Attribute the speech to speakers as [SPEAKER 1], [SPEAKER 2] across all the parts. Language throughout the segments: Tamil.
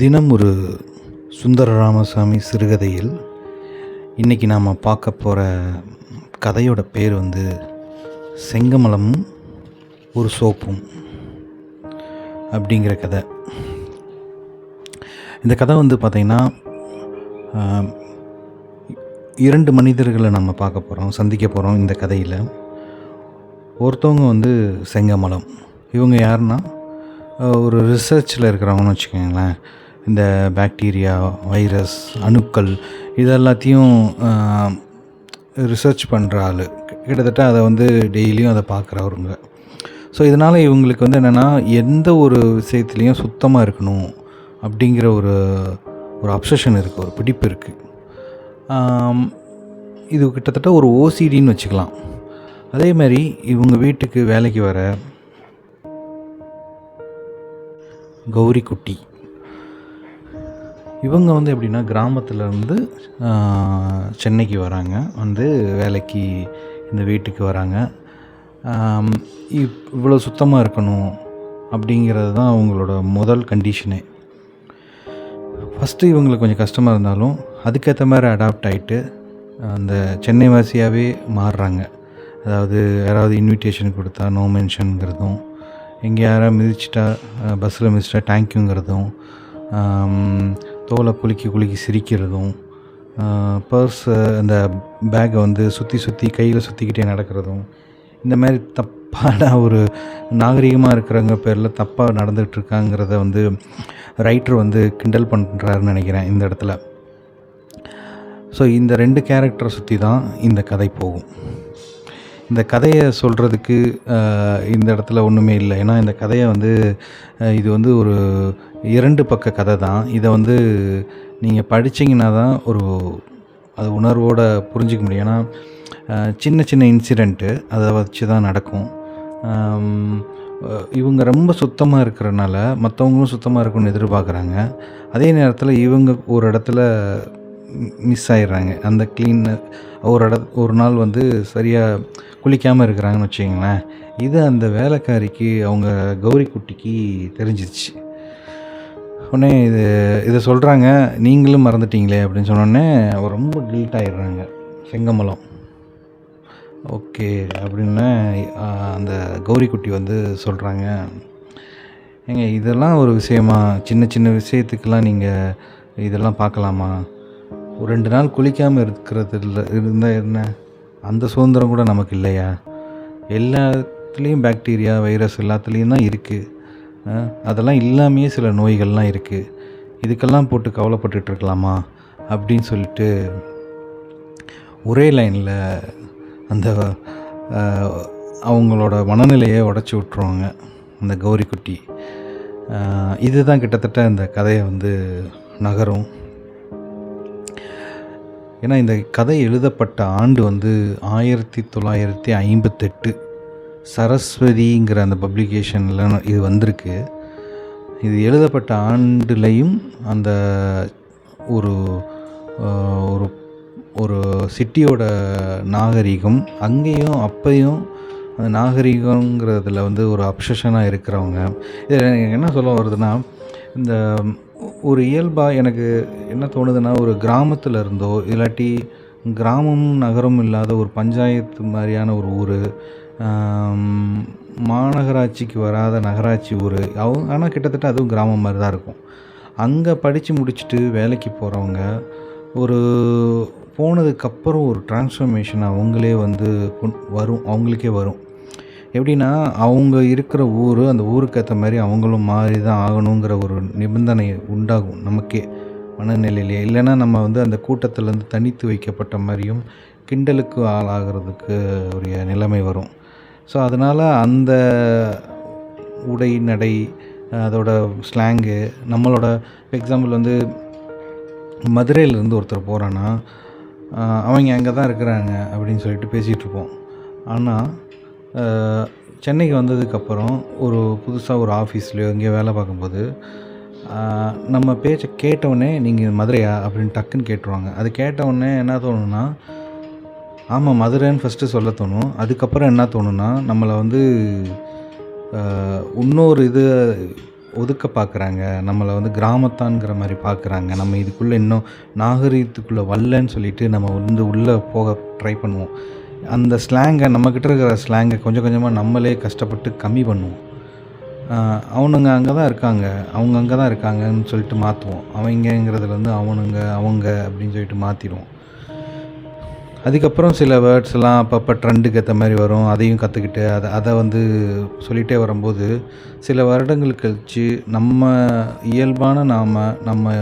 [SPEAKER 1] தினம் ஒரு சுந்தர ராமசாமி சிறுகதையில் இன்றைக்கி நாம் பார்க்க போகிற கதையோட பேர் வந்து செங்கமலமும் ஒரு சோப்பும் அப்படிங்கிற கதை. இந்த கதை வந்து பார்த்திங்கன்னா இரண்டு மனிதர்களை நம்ம பார்க்க போகிறோம் சந்திக்க போகிறோம் இந்த கதையில். ஒருத்தவங்க வந்து செங்கமலம். இவங்க யாருன்னா ஒரு ரிசர்ச்சில் இருக்கிறவங்கன்னு வச்சுக்கோங்களேன். இந்த பாக்டீரியா வைரஸ் அணுக்கள் இதெல்லாத்தையும் ரிசர்ச் பண்ணுற ஆள். கிட்டத்தட்ட அதை வந்து டெய்லியும் அதை பார்க்குறவருங்க ஸோ இதனால் இவங்களுக்கு வந்து என்னென்னா எந்த ஒரு விஷயத்துலேயும் சுத்தமாக இருக்கணும் அப்படிங்கிற ஒரு ஒரு அப்சஷன் இருக்குது ஒரு பிடிப்பு இருக்குது இது கிட்டத்தட்ட ஒரு ஓசிடின்னு வச்சுக்கலாம். அதே மாதிரி இவங்க வீட்டுக்கு வேலைக்கு வர கௌரி குட்டி. இவங்க வந்து எப்படின்னா கிராமத்துலேருந்து சென்னைக்கு வராங்க. வந்து வேலைக்கு இந்த வீட்டுக்கு வராங்க. இவ்- இவ்வளோ சுத்தமாக இருக்கணும் அப்படிங்கிறது தான் அவங்களோட முதல் கண்டிஷனே ஃபஸ்ட்டு இவங்களுக்கு கொஞ்சம் கஷ்டமாக இருந்தாலும் அதுக்கேற்ற மாதிரி அடாப்ட் ஆகிட்டு அந்த சென்னை வாசியாகவே மாறுறாங்க. அதாவது யாராவது இன்விடேஷன் கொடுத்தா நோ மென்ஷனுங்கிறதும் எங்கே யாராவது மிதிச்சிட்டா பஸ்ஸில் மிதிச்சிட்டா தேங்க்யூங்கிறதும் தோலை குலுக்கி குலுக்கி சிரிக்கிறதும் பர்ஸ் அந்த பேக்கை வந்து சுற்றி சுற்றி கையில் சுற்றிக்கிட்டே நடக்கிறதும் இந்த மாதிரி தப்பான ஒரு நாகரிகமாக இருக்கிறவங்க பேரில் தப்பாக நடந்துகிட்டு இருக்காங்கிறத வந்து ரைட்டர் வந்து கிண்டல் பண்ணுறாருன்னு நினைக்கிறேன் இந்த இடத்துல. ஸோ இந்த ரெண்டு கேரக்டரை சுற்றி தான் இந்த கதை போகும். இந்த கதையை சொல்கிறதுக்கு இந்த இடத்துல ஒன்றுமே இல்லை. ஏன்னா இந்த கதையை வந்து இது வந்து ஒரு இரண்டு பக்க கதை தான். இதை வந்து நீங்கள் படிச்சீங்கன்னா தான் ஒரு அது உணர்வோடு புரிஞ்சிக்க முடியும். ஏன்னா சின்ன சின்ன இன்சிடெண்ட்டு அதை வச்சு தான் நடக்கும். இவங்க ரொம்ப சுத்தமாக இருக்கிறனால மற்றவங்களும் சுத்தமாக இருக்குன்னு எதிர்பார்க்குறாங்க. அதே நேரத்தில் இவங்க ஒரு இடத்துல மிஸ் ஆயிடுறாங்க. அந்த க்ளீன் ஒரு இட ஒரு நாள் வந்து சரியாக குளிக்காமல் இருக்கிறாங்கன்னு வச்சுங்களேன் இது அந்த வேலைக்காரிக்கு அவங்க கௌரி குட்டிக்கு தெரிஞ்சிருச்சு. உடனே இது இதை சொல்கிறாங்க நீங்களும் மறந்துட்டீங்களே அப்படின்னு சொன்னோடனே அவர் ரொம்ப கில்ட் ஆகிடுறாங்க செங்கமலம். ஓகே அப்படின்னு அந்த கௌரி குட்டி வந்து சொல்கிறாங்க ஏங்க இதெல்லாம் ஒரு விஷயமா? சின்ன சின்ன விஷயத்துக்கெல்லாம் நீங்கள் இதெல்லாம் பார்க்கலாமா? ஒரு ரெண்டு நாள் குளிக்காமல் இருக்கிறது இல்லை இருந்தால் என்ன? அந்த சுதந்திரம் கூட நமக்கு இல்லையா? எல்லாத்துலேயும் பாக்டீரியா வைரஸ் எல்லாத்துலேயும் தான் இருக்குது அதெல்லாம் இல்லாமையே சில நோய்கள்லாம் இருக்குது இதுக்கெல்லாம் போட்டு கவலைப்பட்டுட்டு இருக்கலாமா? அப்படின்னு சொல்லிட்டு ஒரே லைனில் அந்த அவங்களோட மனநிலையை உடச்சி விட்ருவாங்க அந்த கௌரி குட்டி. இதுதான் கிட்டத்தட்ட இந்த கதையை வந்து நகரும். ஏன்னா இந்த கதை எழுதப்பட்ட ஆண்டு வந்து ஆயிரத்தி தொள்ளாயிரத்தி ஐம்பத்தெட்டு. சரஸ்வதிங்கிற அந்த பப்ளிகேஷனில் இது வந்திருக்கு. இது எழுதப்பட்ட ஆண்டுலையும் அந்த ஒரு ஒரு ஒரு சிட்டியோட நாகரிகம் அங்கேயும் அப்பையும் அந்த நாகரிகங்கிறதுல வந்து ஒரு அப்சஷனாக இருக்கிறவங்க. இதில் எனக்கு என்ன சொல்ல வருதுன்னா இந்த ஒரு இயல்பாக எனக்கு என்ன தோணுதுன்னா ஒரு கிராமத்தில் இருந்தோ இல்லாட்டி கிராமமும் நகரமும் இல்லாத ஒரு பஞ்சாயத்து மாதிரியான ஒரு ஊர் மாநகராட்சிக்கு வராத நகராட்சி ஊர் அவங்க ஆனால் கிட்டத்தட்ட அதுவும் கிராமம் மாதிரி தான் இருக்கும். அங்கே படித்து முடிச்சுட்டு வேலைக்கு போகிறவங்க ஒரு போனதுக்கப்புறம் ஒரு டிரான்ஸ்ஃபர்மேஷன் அவங்களே வந்து கொண்- வரும் அவங்களுக்கே வரும். எப்படின்னா அவங்க இருக்கிற ஊர் அந்த ஊருக்கு ஏற்ற மாதிரி அவங்களும் மாறி தான் ஆகணுங்கிற ஒரு நிபந்தனை உண்டாகும் நமக்கே மனநிலையிலே. இல்லைன்னா நம்ம வந்து அந்த கூட்டத்திலேருந்து தனித்து வைக்கப்பட்ட மாதிரியும் கிண்டலுக்கு ஆளாகிறதுக்கு உரிய நிலைமை வரும். ஸோ அதனால் அந்த உடை நடை அதோட ஸ்லாங்கு நம்மளோட எக்ஸாம்பிள் வந்து மதுரையிலேருந்து ஒருத்தர் போகிறான்னா அவங்க அங்கே தான் இருக்கிறாங்க அப்படின்னு சொல்லிட்டு பேசிகிட்ருப்போம் ஆனால் சென்னைக்கு வந்ததுக்கப்புறம் ஒரு புதுசாக ஒரு ஆஃபீஸ்லையோ எங்கேயோ வேலை பார்க்கும்போது நம்ம பேச்சை கேட்டவுடனே நீங்கள் மதுரையா? அப்படின்னு டக்குன்னு கேட்டுருவாங்க. அது கேட்டவுடனே என்ன தோணுன்னா ஆமாம் மதுரைன்னு ஃபஸ்ட்டு சொல்ல தோணும். அதுக்கப்புறம் என்ன தோணுன்னா நம்மளை வந்து இன்னொரு இது ஒதுக்க பார்க்குறாங்க நம்மளை வந்து கிராமத்தான்ங்கிற மாதிரி பார்க்குறாங்க நம்ம இதுக்குள்ளே இன்னும் நாகரீகத்துக்குள்ளே வரலன்னு சொல்லிட்டு நம்ம வந்து உள்ளே போக ட்ரை பண்ணுவோம். அந்த ஸ்லாங்கை நம்மக்கிட்ட இருக்கிற ஸ்லாங்கை கொஞ்சம் கொஞ்சமாக நம்மளே கஷ்டப்பட்டு கம்மி பண்ணுவோம். அவனுங்க அங்கே தான் இருக்காங்க. அவங்க அங்கே தான் இருக்காங்கன்னு சொல்லிட்டு மாற்றுவோம் அவங்கங்கிறதுலேருந்து அவனுங்க அவங்க அப்படின்னு சொல்லிட்டு மாற்றிடுவோம் அதுக்கப்புறம் சில வேர்ட்ஸ் எல்லாம் அப்பப்போ ட்ரெண்டுக்கு ஏற்ற மாதிரி வரும். அதையும் கற்றுக்கிட்டு அதை அதை வந்து சொல்லிகிட்டே வரும்போது சில வருடங்கள் கழித்து நம்ம இயல்பான நாம் நம்ம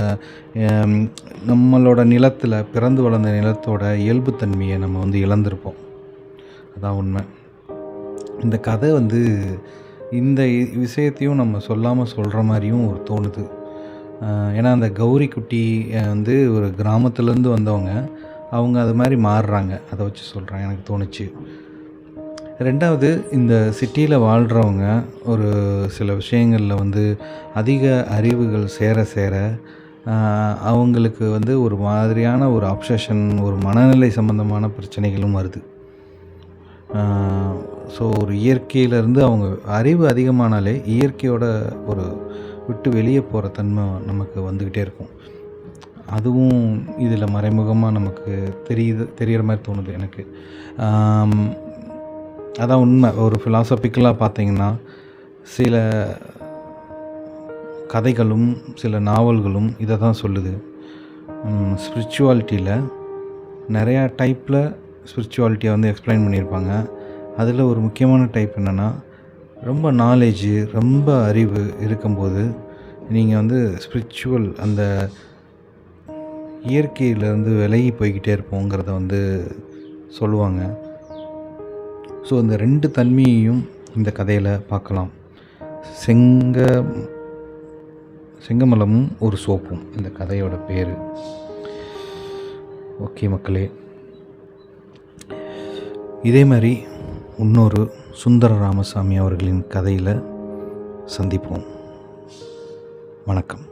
[SPEAKER 1] நம்மளோட நிலத்தில் பிறந்து வளர்ந்த நிலத்தோட இயல்புத்தன்மையை நம்ம வந்து இழந்திருப்போம். அதுதான் உண்மை. இந்த கதை வந்து இந்த விஷயத்தையும் நம்ம சொல்லாமல் சொல்கிற மாதிரியும் ஒரு தோணுது. ஏன்னா அந்த கௌரி குட்டி வந்து ஒரு கிராமத்துலேருந்து வந்தவங்க. அவங்க அது மாதிரி மாறுறாங்க. அதை வச்சு சொல்கிறேன் எனக்கு தோணுச்சு. ரெண்டாவது இந்த சிட்டியில் வாழ்கிறவங்க ஒரு சில விஷயங்களில் வந்து அதிக அறிவுகள் சேர சேர அவங்களுக்கு வந்து ஒரு மாதிரியான ஒரு அப்சஷன் ஒரு மனநிலை சம்பந்தமான பிரச்சனைகளும் வருது. ஸோ ஒரு இயற்கையிலேருந்து அவங்க அறிவு அதிகமானாலே இயற்கையோட ஒரு விட்டு வெளியே போகிற தன்மை நமக்கு வந்துக்கிட்டே இருக்கும். அதுவும் இதில் மறைமுகமாக நமக்கு தெரியுது தெரிகிற மாதிரி தோணுது எனக்கு. அதான் உண்மை. ஒரு ஃபிலாசபிக்கலாக பார்த்தீங்கன்னா சில கதைகளும் சில நாவல்களும் இதை தான் சொல்லுது ஸ்பிரிச்சுவாலிட்டியில் நிறையா டைப்பில் ஸ்பிரிச்சுவாலிட்டியை வந்து எக்ஸ்பிளைன் பண்ணியிருப்பாங்க. அதில் ஒரு முக்கியமான டைப் என்னென்னா ரொம்ப நாலேஜு ரொம்ப அறிவு இருக்கும்போது நீங்கள் வந்து ஸ்பிரிச்சுவல் அந்த இயற்கையிலேருந்து விலகி போய்கிட்டே இருப்போங்கிறத வந்து சொல்லுவாங்க. ஸோ இந்த ரெண்டு தன்மையையும் இந்த கதையில் பார்க்கலாம். செங்க செங்கமலமும் ஒரு சோப்பும் இந்த கதையோட பேர். ஓகே மக்களே. இதே மாதிரி இன்னொரு சுந்தர ராமசாமி அவர்களின் கதையில் சந்திப்போம். வணக்கம்.